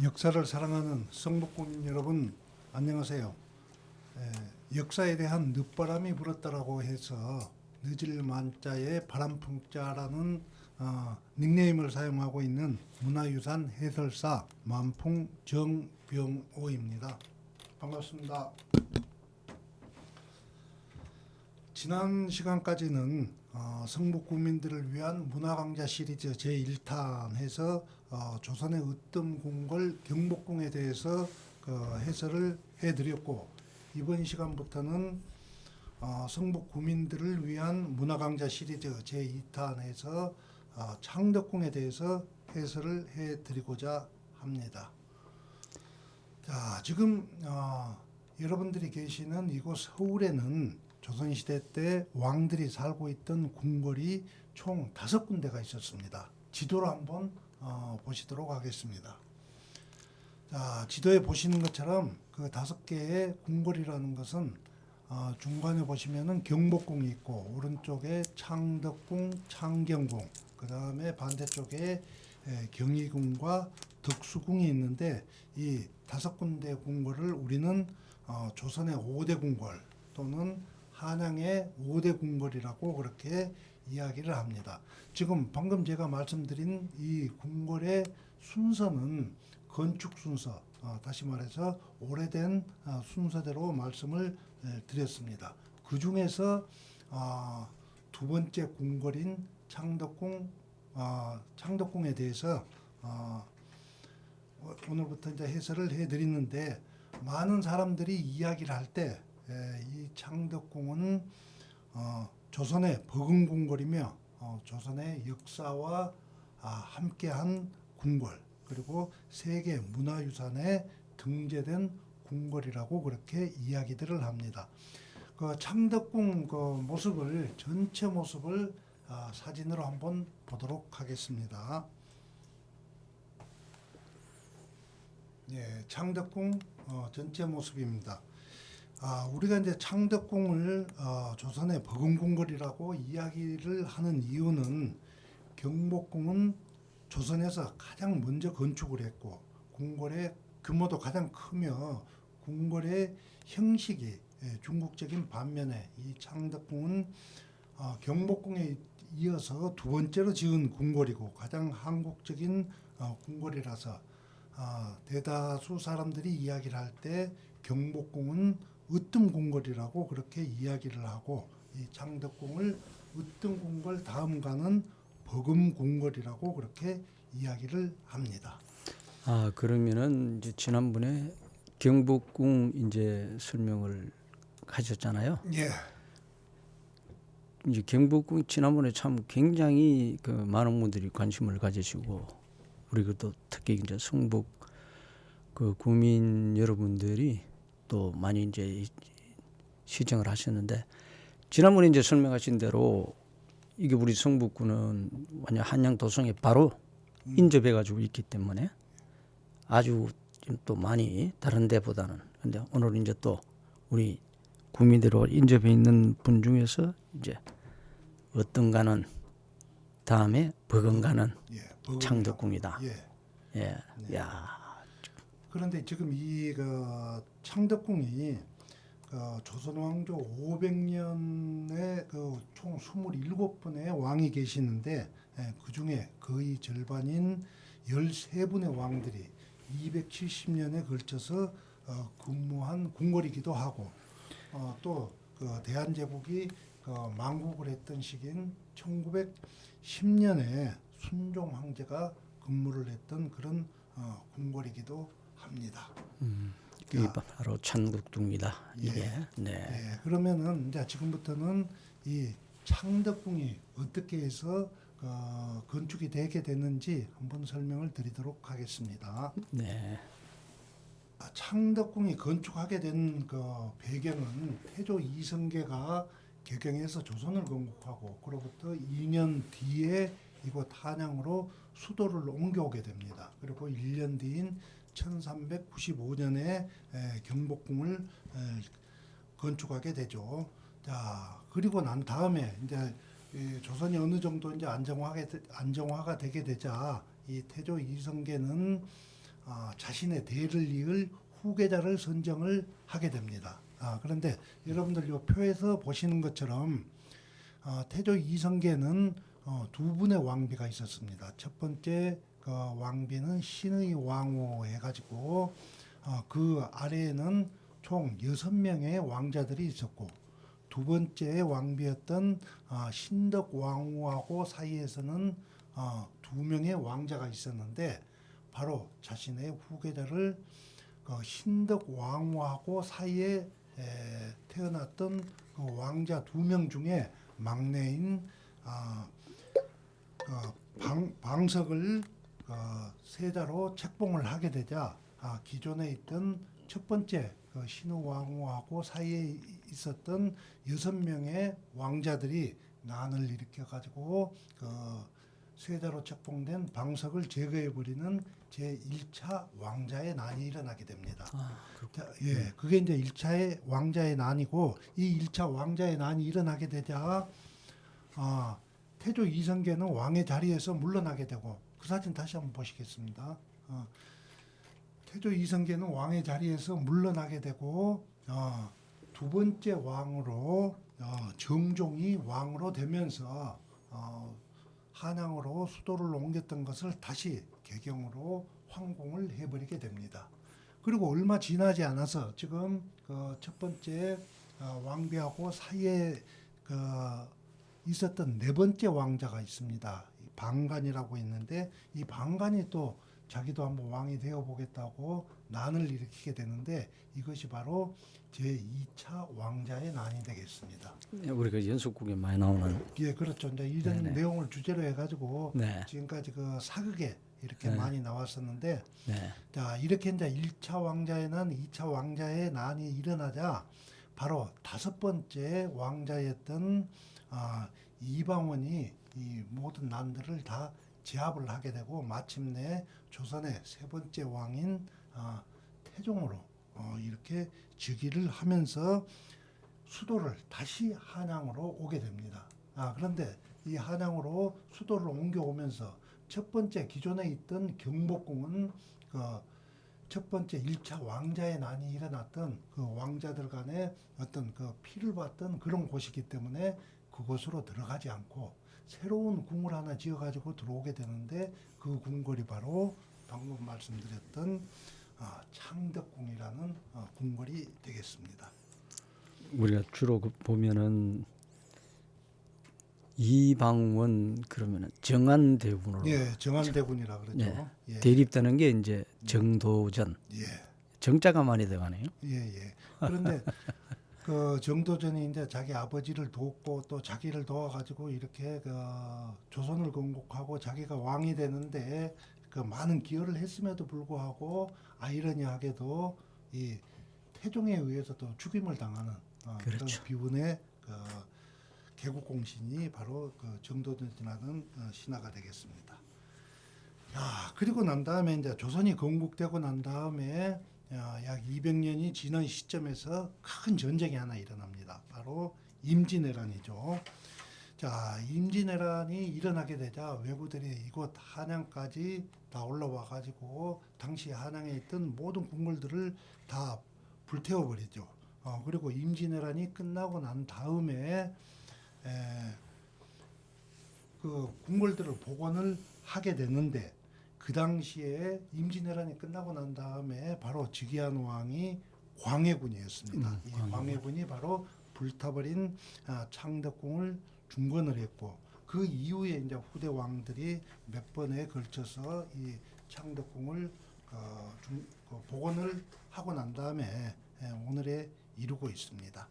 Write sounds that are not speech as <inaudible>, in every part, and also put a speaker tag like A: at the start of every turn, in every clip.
A: 역사를 사랑하는 성북군 여러분 안녕하세요. 에, 역사에 대한 늦바람이 불었다라고 해서 늦을 만자에 바람풍자라는 어, 닉네임을 사용하고 있는 문화유산 해설사 만풍 정병호입니다. 반갑습니다. 지난 시간까지는 어, 성북 구민들을 위한 문화강좌 시리즈 제1탄에서 어, 조선의 으뜸 궁궐 경복궁에 대해서 그 해설을 해드렸고 이번 시간부터는 어, 성북 구민들을 위한 문화 강좌 시리즈 제 2탄에서 어, 창덕궁에 대해서 해설을 해드리고자 합니다. 자, 지금 어, 여러분들이 계시는 이곳 서울에는 조선시대 때 왕들이 살고 있던 궁궐이 총 다섯 군데가 있었습니다. 지도로 한번 어, 보시도록 하겠습니다. 자, 지도에 보시는 것처럼 그 다섯 개의 궁궐이라는 것은 어, 중간에 보시면은 경복궁이 있고 오른쪽에 창덕궁, 창경궁, 그 다음에 반대쪽에 에, 경희궁과 덕수궁이 있는데 이 다섯 군데 궁궐을 우리는 어, 조선의 오대 궁궐 또는 한양의 오대 궁궐이라고 그렇게 이야기를 합니다. 지금 방금 제가 말씀드린 이 궁궐의 순서는 건축 순서, 어, 다시 말해서 오래된 어, 순서대로 말씀을 에, 드렸습니다. 그 중에서 어, 두 번째 궁궐인 창덕궁, 어, 창덕궁에 대해서 오늘부터 이제 해설을 해드리는데 많은 사람들이 이야기를 할 때 이 창덕궁은 어, 조선의 버금궁궐이며 어, 조선의 역사와 아, 함께한 궁궐 그리고 세계 문화유산에 등재된 궁궐이라고 그렇게 이야기들을 합니다. 그 창덕궁 그 모습을 전체 모습을 아, 사진으로 한번 보도록 하겠습니다. 예, 창덕궁 어, 전체 모습입니다. 아, 우리가 이제 창덕궁을 어, 조선의 버금궁궐이라고 이야기를 하는 이유는 경복궁은 조선에서 가장 먼저 건축을 했고 궁궐의 규모도 가장 크며 궁궐의 형식이 예, 중국적인 반면에 이 창덕궁은 어, 경복궁에 이어서 두 번째로 지은 궁궐이고 가장 한국적인 어, 궁궐이라서 아, 대다수 사람들이 이야기를 할 때 경복궁은 으뜸궁궐이라고 그렇게 이야기를 하고 이 창덕궁을 으뜸궁궐 다음가는 버금궁궐이라고 그렇게 이야기를 합니다.
B: 아 그러면은 이제 지난번에 경복궁 이제 설명을 하셨잖아요.
A: 예,
B: 이제 경복궁 지난번에 참 굉장히 그 많은 분들이 관심을 가지시고 우리가 또 특히 이제 성북 그 구민 여러분들이 또 많이 이제 이- 시청을 하셨는데 지난번에 이제 설명하신 대로 이게 우리 성북구는 완전 한양 도성에 바로 인접해 가지고 있기 때문에 아주 좀또 많이 다른 데보다는 근데 오늘 이제 또 우리 구민대로 인접해 있는 분 중에서 이제 어떤가는 다음에 버건가는
A: 예,
B: 창덕궁이다.
A: 예.
B: 예, 야,
A: 그런데 지금 이 그 창덕궁이 그 조선 왕조 500년에 그 총 27분의 왕이 계시는데 예, 그 중에 거의 절반인 13분의 왕들이 270년에 걸쳐서 어, 근무한 궁궐이기도 하고 어, 또그 대한제국이 그 망국을 했던 시기인 1910년에 순종 황제가 근무를 했던 그런 어, 궁궐이기도 합니다.
B: 이게 바로 창덕궁이다. 이게 네.
A: 예, 그러면은 이제 지금부터는 이 창덕궁이 어떻게 해서 어, 건축이 되게 됐는지 한번 설명을 드리도록 하겠습니다.
B: 네.
A: 아, 창덕궁이 건축하게 된 그 배경은 태조 이성계가 개경에서 조선을 건국하고 그로부터 2년 뒤에 이곳 한양으로 수도를 옮겨오게 됩니다. 그리고 1년 뒤인 1395년에 경복궁을 에, 건축하게 되죠. 자 그리고 난 다음에 이제 이 조선이 어느 정도 이제 안정화가 되- 안정화가 되게 되자 이 태조 이성계는 아, 자신의 대를 이을 후계자를 선정을 하게 됩니다. 아, 그런데 여러분들 이 표에서 보시는 것처럼 어, 태조 이성계는 어, 두 분의 왕비가 있었습니다. 첫 번째 그 왕비는 신의 왕후 해가지고 어, 그 아래에는 총 여섯 명의 왕자들이 있었고 두 번째 왕비였던 어, 신덕 왕후하고 사이에서는 어, 두 명의 왕자가 있었는데 바로 자신의 후계자를 그 신덕 왕후하고 사이에 에, 태어났던 그 왕자 두 명 중에 막내인 아, 그 방, 방석을 어, 세자로 책봉을 하게 되자 아, 기존에 있던 첫 번째 그 신우 왕후하고 사이에 있었던 여섯 명의 왕자들이 난을 일으켜 가지고 그 세자로 책봉된 방석을 제거해 버리는 제 1차 왕자의 난이 일어나게 됩니다.
B: 아,
A: 자, 예, 그게 이제 1차의 왕자의 난이고 이 1차 왕자의 난이 일어나게 되자 아, 태조 이성계는 왕의 자리에서 물러나게 되고 그 사진 다시 한번 보시겠습니다. 어, 태조 이성계는 왕의 자리에서 물러나게 되고 어, 두 번째 왕으로 어, 정종이 왕으로 되면서 어, 한양으로 수도를 옮겼던 것을 다시 개경으로 황공을 해버리게 됩니다. 그리고 얼마 지나지 않아서 지금 그 첫 번째 어, 왕비하고 사이에 그 있었던 네 번째 왕자가 있습니다. 이 방간이라고 있는데 이 방간이 또 자기도 한번 왕이 되어 보겠다고 난을 일으키게 되는데 이것이 바로 제 2차 왕자의 난이 되겠습니다.
B: 우리가 연속국에 많이 나오는
A: 예, 그렇죠. 이제 이런
B: 네네.
A: 내용을 주제로 해가지고
B: 네,
A: 지금까지 그 사극에 이렇게
B: 네.
A: 많이 나왔었는데
B: 네,
A: 자 이렇게 이제 1차 왕자의 난, 2차 왕자의 난이 일어나자 바로 다섯 번째 왕자였던 아, 이방원이 이 모든 난들을 다 제압을 하게 되고 마침내 조선의 세 번째 왕인 아, 태종으로 어, 이렇게 즉위를 하면서 수도를 다시 한양으로 오게 됩니다. 아, 그런데 이 한양으로 수도를 옮겨오면서 첫 번째 기존에 있던 경복궁은 그 첫 번째 1차 왕자의 난이 일어났던 그 왕자들 간의 어떤 그 피를 봤던 그런 곳이기 때문에 그곳으로 들어가지 않고 새로운 궁을 하나 지어가지고 들어오게 되는데 그 궁궐이 바로 방금 말씀드렸던 아, 창덕궁이라는 어, 궁궐이 되겠습니다.
B: 우리가 주로 그 보면은 이방원 그러면은 정안대군으로
A: 예, 정안대군이라 그러죠.
B: 네.
A: 예,
B: 대립되는 게 이제 정도전
A: 예.
B: 정자가 많이 들어가네요.
A: 예, 예. 그런데 <laughs> 그 정도전이 이제 자기 아버지를 돕고 또 자기를 도와가지고 이렇게 그 조선을 건국하고 자기가 왕이 되는데 그 많은 기여를 했음에도 불구하고 아이러니하게도 이 태종에 의해서 또 죽임을 당하는 어, 그런
B: 그렇죠.
A: 비운의 그 개국공신이 바로 그 정도전이라는 어, 신화가 되겠습니다. 야, 그리고 난 다음에 이제 조선이 건국되고 난 다음에 야, 약 200년이 지난 시점에서 큰 전쟁이 하나 일어납니다. 바로 임진왜란이죠. 자, 임진왜란이 일어나게 되자 왜구들이 이곳 한양까지 다 올라와 가지고 당시 한양에 있던 모든 궁궐들을 다 불태워 버리죠. 어, 그리고 임진왜란이 끝나고 난 다음에 에, 그 궁궐들을 복원을 하게 되는데 그 당시에 임진왜란이 끝나고 난 다음에 바로 즉위한 왕이 광해군이었습니다.
B: 음,
A: 이
B: 광해군.
A: 광해군이 바로 불타버린 아, 창덕궁을 중건을 했고 그 이후에 이제 후대 왕들이 몇 번에 걸쳐서 이 창덕궁을 어, 중, 그 복원을 하고 난 다음에 예, 오늘에 이루고 있습니다.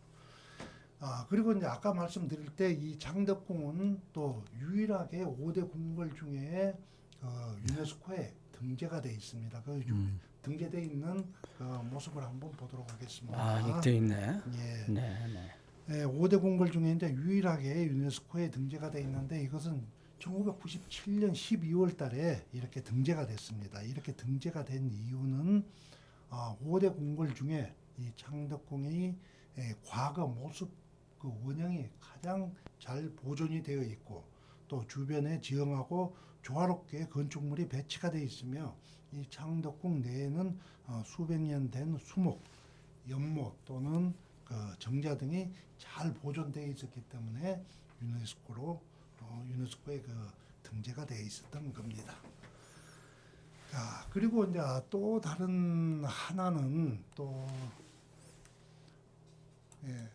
A: 아 그리고 이제 아까 말씀드릴 때 이 창덕궁은 또 유일하게 5대 궁궐 중에 어, 유네스코에 등재가 돼 있습니다. 그 유-
B: 음.
A: 등재돼 있는 그 모습을 한번 보도록 하겠습니다.
B: 아, 이렇게 있네.
A: 예.
B: 네, 네.
A: 네, 5대 궁궐 중에 이제 유일하게 유네스코에 등재가 돼 있는데 이것은 1997년 12월 달에 이렇게 등재가 됐습니다. 이렇게 등재가 된 이유는 아, 5대 궁궐 중에 이 창덕궁이 에, 과거 모습 그 원형이 가장 잘 보존이 되어 있고 또 주변에 지형하고 조화롭게 건축물이 배치가 되어 있으며 이 창덕궁 내에는 어, 수백 년 된 수목, 연못 또는 그 정자 등이 잘 보존되어 있었기 때문에 유네스코로 어, 유네스코에 그 등재가 되어 있었던 겁니다. 자 그리고 이제 또 다른 하나는 또 예,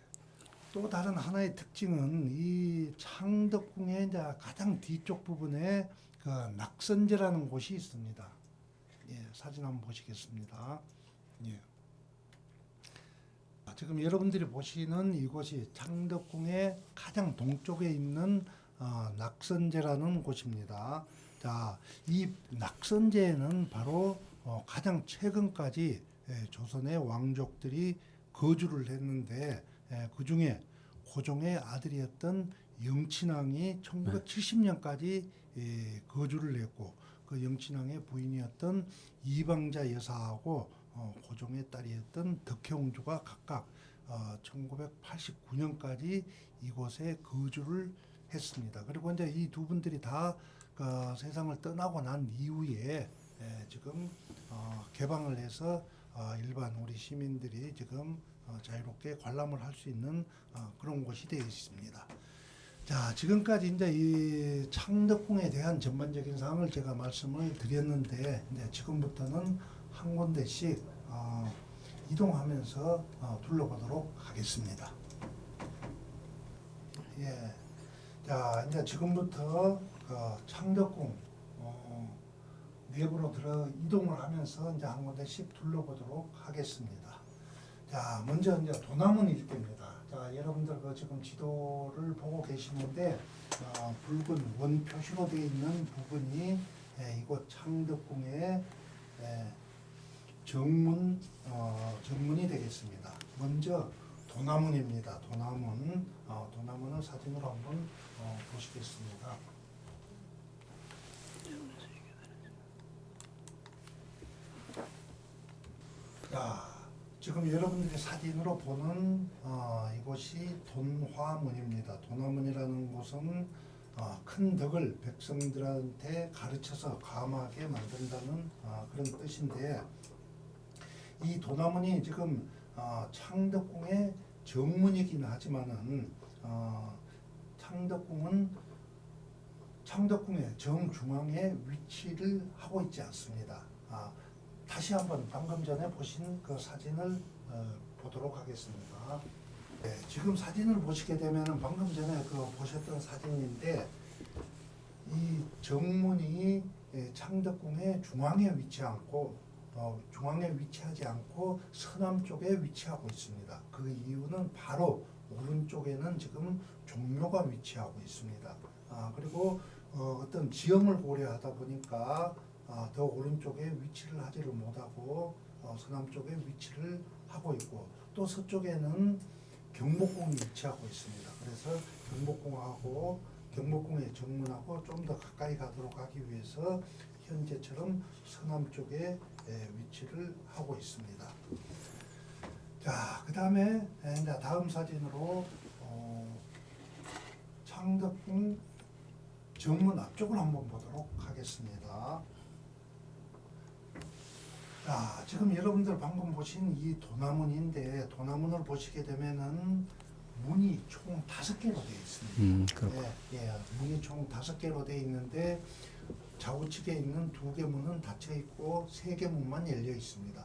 A: 또 다른 하나의 특징은 이 창덕궁의 이제 가장 뒤쪽 부분에 그 낙선제라는 곳이 있습니다. 예, 사진 한번 보시겠습니다. 예. 아, 지금 여러분들이 보시는 이곳이 창덕궁의 가장 동쪽에 있는 어, 낙선제라는 곳입니다. 자, 이 낙선제에는 바로 어, 가장 최근까지 예, 조선의 왕족들이 거주를 했는데 예, 그 중에 고종의 아들이었던 영친왕이 1970년까지 예, 거주를 했고 그 영친왕의 부인이었던 이방자 여사하고 어, 고종의 딸이었던 덕혜옹주가 각각 어, 1989년까지 이곳에 거주를 했습니다. 그리고 이제 이 두 분들이 다 그 세상을 떠나고 난 이후에 예, 지금 어, 개방을 해서 어, 일반 우리 시민들이 지금 어, 자유롭게 관람을 할 수 있는 어, 그런 곳이 되어 있습니다. 자, 지금까지 이제 이 창덕궁에 대한 전반적인 사항을 제가 말씀을 드렸는데, 이제 지금부터는 한 군데씩 어, 이동하면서 어, 둘러보도록 하겠습니다. 예. 자, 이제 지금부터 그 창덕궁 어, 내부로 들어 이동을 하면서 이제 한 군데씩 둘러보도록 하겠습니다. 자, 먼저 이제 도남은 일대입니다. 자, 여러분들 그 지금 지도를 보고 계시는데 어, 붉은 원 표시로 되어 있는 부분이 예, 이곳 창덕궁의 예, 정문 어, 정문이 되겠습니다. 먼저 도남문입니다. 도남문 어, 도남문을 사진으로 한번 어, 보시겠습니다. 자, 지금 여러분들이 사진으로 보는 어, 이곳이 돈화문입니다. 돈화문이라는 곳은 어, 큰 덕을 백성들한테 가르쳐서 감하게 만든다는 어, 그런 뜻인데 이 도나문이 지금 어, 창덕궁의 정문이긴 하지만은 어, 창덕궁은 창덕궁의 정중앙에 위치를 하고 있지 않습니다. 아, 다시 한번 방금 전에 보신 그 사진을 어, 보도록 하겠습니다. 네, 지금 사진을 보시게 되면은 방금 전에 그 보셨던 사진인데 이 정문이 예, 창덕궁의 중앙에 위치하고 어, 중앙에 위치하지 않고 서남 쪽에 위치하고 있습니다. 그 이유는 바로 오른쪽에는 지금 종묘가 위치하고 있습니다. 아, 그리고 어, 어떤 지형을 고려하다 보니까 아, 더 오른쪽에 위치를 하지를 못하고 어, 서남 쪽에 위치를 하고 있고 또 서쪽에는 경복궁이 위치하고 있습니다. 그래서 경복궁하고 경복궁의 정문하고 좀 더 가까이 가도록 하기 위해서 현재처럼 서남 쪽에 예, 위치를 하고 있습니다. 자, 그 다음에 이제 다음 사진으로 어, 창덕궁 정문 앞쪽을 한번 보도록 하겠습니다. 자, 지금 여러분들 방금 보신 이 도나문인데 도나문을 보시게 되면은 문이 총 다섯 개로 되어 있습니다.
B: 음, 그렇고.
A: 예, 예, 문이 총 다섯 개로 되어 있는데 좌우측에 있는 두 개 문은 닫혀 있고 세 개 문만 열려 있습니다.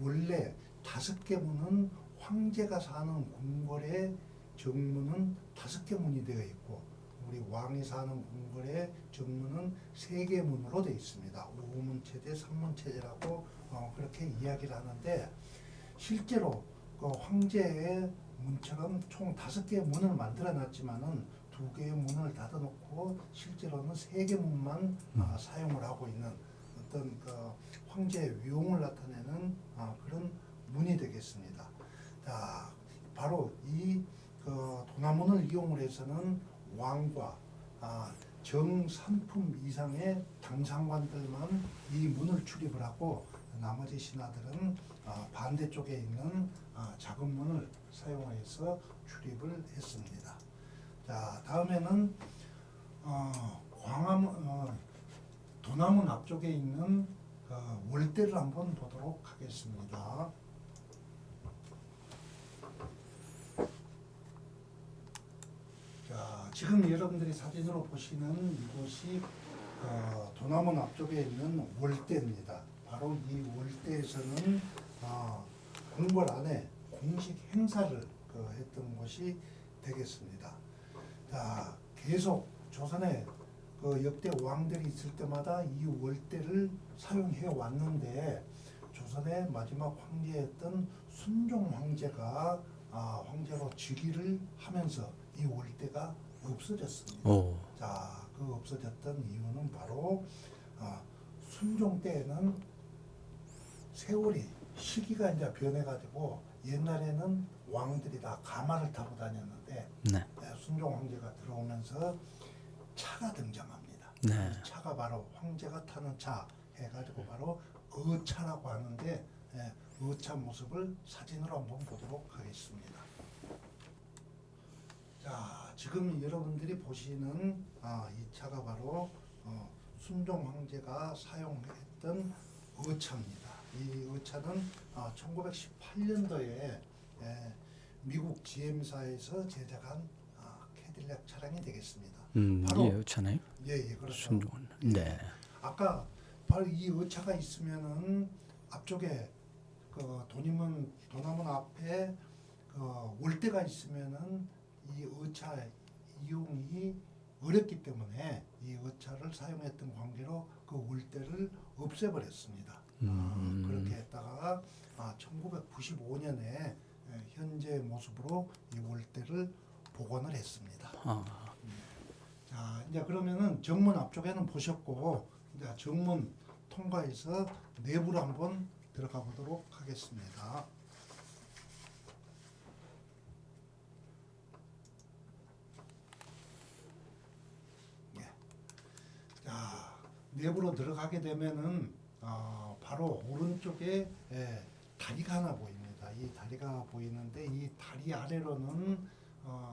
A: 원래 다섯 개 문은 황제가 사는 궁궐의 정문은 다섯 개 문이 되어 있고 우리 왕이 사는 궁궐의 정문은 세 개 문으로 되어 있습니다. 오문 체제, 삼문 체제라고 어, 그렇게 이야기를 하는데 실제로 그 황제의 문처럼 총 다섯 개의 문을 만들어 놨지만은 두 개의 문을 닫아 놓고 실제로는 세 개 문만 아, 사용을 하고 있는 어떤 그 황제의 위용을 나타내는 아, 그런 문이 되겠습니다. 자, 바로 이 그 도나문을 이용을 해서는 왕과 아, 정삼품 이상의 당상관들만 이 문을 출입을 하고 나머지 신하들은 아, 반대쪽에 있는 아, 작은 문을 사용해서 출입을 했습니다. 자 다음에는 어, 광화문 어, 도남문 앞쪽에 있는 어, 월대를 한번 보도록 하겠습니다. 자, 지금 여러분들이 사진으로 보시는 이곳이 어, 도남원 앞쪽에 있는 월대입니다. 바로 이 월대에서는 어, 궁궐 안에 공식 행사를 그 했던 곳이 되겠습니다. 자, 계속 조선에 그 역대 왕들이 있을 때마다 이 월대를 사용해 왔는데 조선의 마지막 황제였던 순종 황제가 아, 황제로 즉위를 하면서 이 월대가 없어졌습니다.
B: 오.
A: 자, 그 없어졌던 이유는 바로 아, 순종 때에는 세월이 시기가 이제 변해가지고 옛날에는 왕들이 다 가마를 타고 다녔는데
B: 네.
A: 네, 순종 황제가 들어오면서 차가 등장합니다.
B: 네.
A: 차가 바로 황제가 타는 차 해가지고 바로 의차라고 하는데 예, 의차 모습을 사진으로 한번 보도록 하겠습니다. 자, 지금 여러분들이 보시는 아, 이 차가 바로 어, 순종 황제가 사용했던 의차입니다. 이 의차는 아, 1918년도에 예, 미국 GM사에서 제작한 아, 캐딜락 차량이 되겠습니다.
B: 음,
A: 바로-
B: 예, 그렇잖아요.
A: 예, 예, 그렇죠.
B: 순종은.
A: 예.
B: 네.
A: 아까 바로 이 의차가 있으면은 앞쪽에 그 도님은 도남은 앞에 그 월대가 있으면은 이 의차 이용이 어렵기 때문에 이 의차를 사용했던 관계로 그 월대를 없애버렸습니다.
B: 음.
A: 아, 그렇게 했다가 아, 1995년에 현재 모습으로 이 월대를 복원을 했습니다.
B: 아,
A: 자, 이제 그러면은 정문 앞쪽에는 보셨고 이제 정문 통과해서 내부로 한번 들어가 보도록 하겠습니다. 예. 자, 내부로 들어가게 되면은 어, 바로 오른쪽에 예, 다리가 하나 보입니다. 이 다리가 보이는데 이 다리 아래로는 어,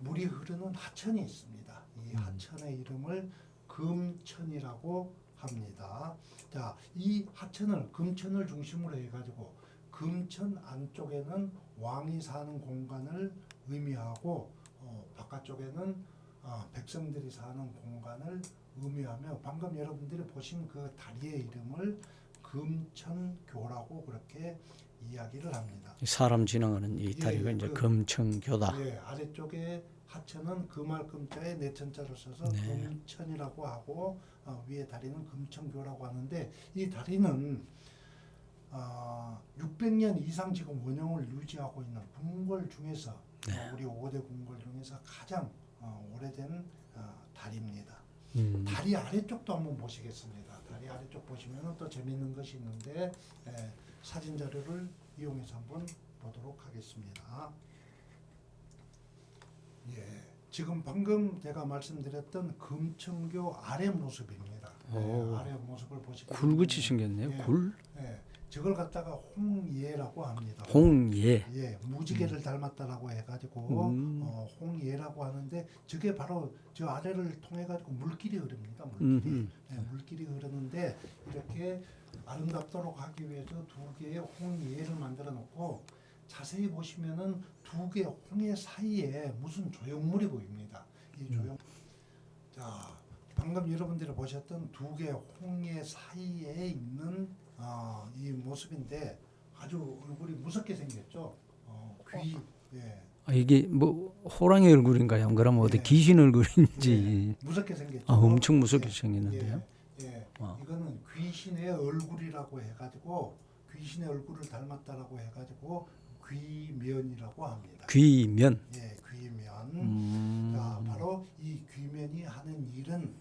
A: 물이 흐르는 하천이 있습니다. 이
B: 음.
A: 하천의 이름을 금천이라고 합니다. 자, 이 하천을 금천을 중심으로 해가지고 금천 안쪽에는 왕이 사는 공간을 의미하고 어, 바깥쪽에는 어, 백성들이 사는 공간을 의미하며 방금 여러분들이 보신 그 다리의 이름을 금천교라고 그렇게 이야기를 합니다.
B: 사람 지나가는 이
A: 예,
B: 다리가 이제
A: 그-
B: 금청교다.
A: 예, 아래쪽에 하천은 금알금자에 내천자를 써서
B: 네.
A: 금천이라고 하고 어, 위에 다리는 금천교라고 하는데 이 다리는 어, 600년 이상 지금 운영을 유지하고 있는 궁궐 중에서
B: 네.
A: 어, 우리 5대 궁궐 중에서 가장 어, 오래된 어, 다리입니다.
B: 음.
A: 다리 아래쪽도 한번 보시겠습니다. 다리 아래쪽 보시면 또 재밌는 것이 있는데 예, 사진 자료를 이용해서 한번 보도록 하겠습니다. 예, 지금 방금 제가 말씀드렸던 금천교 아래 모습입니다. 예,
B: 오.
A: 아래 모습을
B: 굴같이
A: 되면,
B: 생겼네요.
A: 예,
B: 굴.
A: 예, 저걸 갖다가 홍예라고 합니다.
B: 홍예.
A: 예, 무지개를 닮았다라고 해가지고
B: 음.
A: 어, 홍예라고 하는데 저게 바로 저 아래를 통해 가지고 물길이 흐릅니다. 물길이
B: 음흠.
A: 예, 물길이 흐르는데 이렇게 아름답도록 하기 위해서 두 개의 홍예를 만들어 놓고 자세히 보시면은 두 개의 홍예 사이에 무슨 조형물이 보입니다. 이
B: 음.
A: 조형 자 방금 여러분들이 보셨던 두 개의 홍예 사이에 있는 어, 이 모습인데 아주 얼굴이 무섭게 생겼죠. 어, 귀 예.
B: 아, 이게 뭐 호랑이 얼굴인가요? 안 그러면 어디
A: 예.
B: 귀신 얼굴인지.
A: 예, 무섭게 생겼죠.
B: 아, 엄청 무섭게
A: 예,
B: 생겼는데요.
A: 예, 예.
B: 와.
A: 이거는 귀신의 얼굴이라고 해가지고 귀신의 얼굴을 닮았다라고 해가지고 귀면이라고 합니다.
B: 귀면.
A: 예, 귀면.
B: 음.
A: 자, 바로 이 귀면이 하는 일은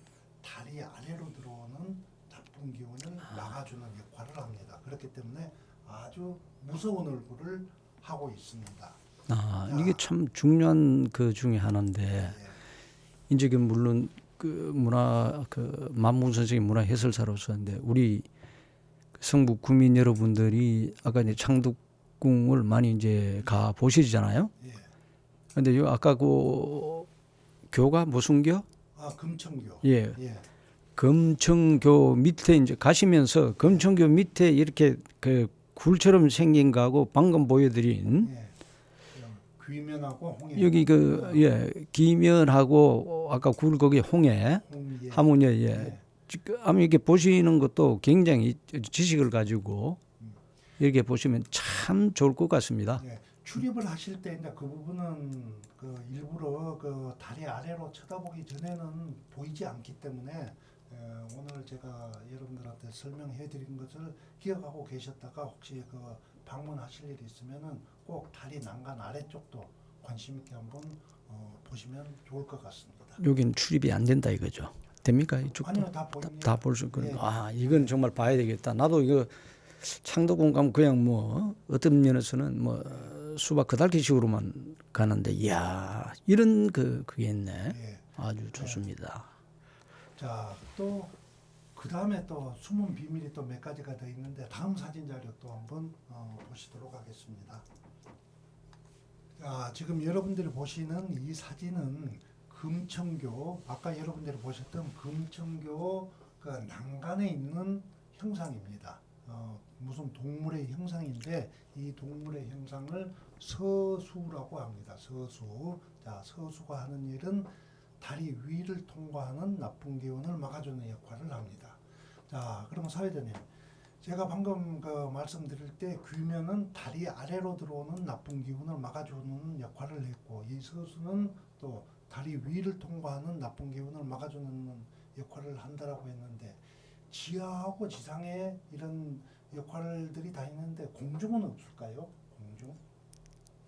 A: 다리 아래로 들어오는 나쁜 기운을
B: 아.
A: 막아주는 역할을 합니다. 그렇기 때문에 아주 무서운 얼굴을 하고 있습니다.
B: 아,
A: 야.
B: 이게 참 중요한 그 중에 하나인데
A: 예,
B: 이제 그 물론 그 문화 그 만문 선생님 문화 해설사로서인데 우리 그 성북 구민 여러분들이 아까 이제 창덕 궁을 많이 이제 가 보시잖아요.
A: 예.
B: 근데 요 아까 그 교가 무슨 교?
A: 아 금천교.
B: 예.
A: 예.
B: 검청교 밑에 이제 가시면서 검청교 밑에 이렇게 그 굴처럼 생긴 거하고 방금 보여드린
A: 예. 귀면하고 홍해.
B: 여기 그예 기면하고 아까 굴 거기 홍해. 하모니에 예.
A: 예.
B: 지금 아마 이렇게 보시는 것도 굉장히 지식을 가지고 이렇게 보시면 참 좋을 것 같습니다.
A: 예, 출입을 하실 때 이제 그 부분은 그 일부러 그 다리 아래로 쳐다보기 전에는 보이지 않기 때문에 에, 오늘 제가 여러분들한테 설명해 드린 것을 기억하고 계셨다가 혹시 그 방문하실 일이 있으면은 꼭 다리 난간 아래쪽도 관심 있게 한번 어, 보시면 좋을 것 같습니다.
B: 여긴 출입이 안 된다 이거죠. 됩니까 이쪽도?
A: 아니요 다 보입니다.
B: 다볼수 있거든요.
A: 예.
B: 아 이건 정말 봐야 되겠다. 나도 이거 창도공 가면 그냥 뭐 어떤 면에서는 뭐 수박 그달기식으로만 가는데 이야 이런 그 그게 있네.
A: 예.
B: 아주 좋습니다.
A: 자, 또 그 다음에 또 숨은 비밀이 또 몇 가지가 더 있는데 다음 사진 자료 또 한번 어, 보시도록 하겠습니다. 자, 지금 여러분들이 보시는 이 사진은 금천교 아까 여러분들이 보셨던 금천교 그 난간에 있는 형상입니다. 어, 무슨 동물의 형상인데 이 동물의 형상을 서수라고 합니다. 서수. 자, 서수가 하는 일은 다리 위를 통과하는 나쁜 기운을 막아주는 역할을 합니다. 자, 그러면 사회자님, 제가 방금 그 말씀드릴 때 귀면은 다리 아래로 들어오는 나쁜 기운을 막아주는 역할을 했고 이 서수는 또 다리 위를 통과하는 나쁜 기운을 막아주는 역할을 한다라고 했는데 지하하고 지상에 이런 역할들이 다 있는데 공중은 없을까요? 공중?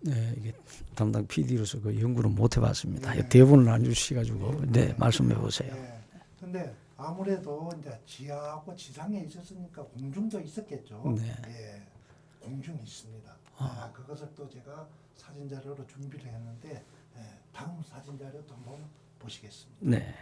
B: 네 이게 담당 PD로서 그 연구를 못 해봤습니다.
A: 네.
B: 대본을 안 주시가지고 네 말씀해 보세요.
A: 예. 근데 아무래도 이제 지하하고 지상에 있었으니까 공중도 있었겠죠.
B: 네.
A: 예. 공중이 있습니다. 아, 그것을 또 제가 사진 자료로 준비를 했는데 예, 다음 사진 자료도 한번 보시겠습니다.
B: 네.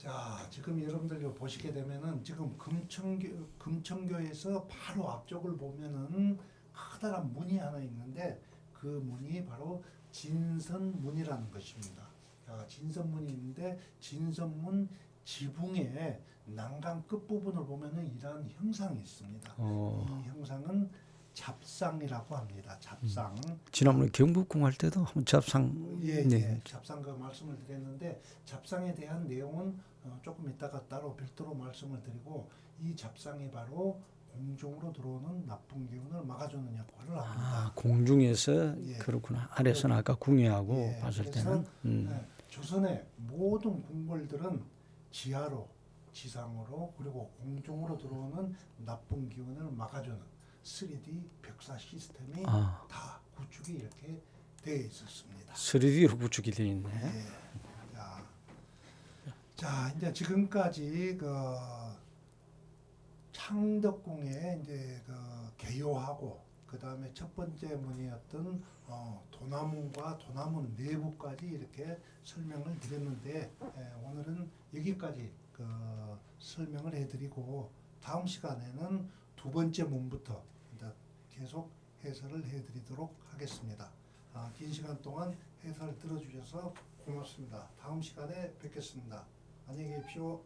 A: 자, 지금 여러분들 이거 보시게 되면은 지금 금천교 금천교에서 바로 앞쪽을 보면은 커다란 문이 하나 있는데 그 문이 바로 진선문이라는 것입니다. 자, 진선문이 있는데 진선문 지붕의 난간 끝 부분을 보면은 이러한 형상이 있습니다.
B: 어,
A: 이 형상은 잡상이라고 합니다. 잡상.
B: 지난번에 경북궁 할 때도 한번 잡상
A: 예,
B: 네.
A: 예. 잡상 그 말씀을 드렸는데 잡상에 대한 내용은 어, 조금 이따가 따로 별도로 말씀을 드리고 이 잡상이 바로 공중으로 들어오는 나쁜 기운을 막아주는 역할을 합니다.
B: 아, 공중에서
A: 예.
B: 그렇구나. 아래서는 아까 궁예하고
A: 예,
B: 봤을 때는 음.
A: 네, 조선의 모든 궁궐들은 지하로, 지상으로 그리고 공중으로 들어오는 나쁜 기운을 막아주는 3D 벽사 시스템이
B: 아,
A: 다 구축이 이렇게 되어 있었습니다.
B: 3D로 구축이 되어 있네.
A: 예. 자, 자 이제 지금까지 그 창덕궁의 이제 그 개요하고 그 다음에 첫 번째 문이었던 어, 도남문과 도남문 내부까지 이렇게 설명을 드렸는데 예, 오늘은 여기까지 그 설명을 해드리고 다음 시간에는 두 번째 문부터 계속 해설을 해드리도록 하겠습니다. 아, 긴 시간 동안 해설 들어주셔서 고맙습니다. 다음 시간에 뵙겠습니다. 안녕히 계십시오.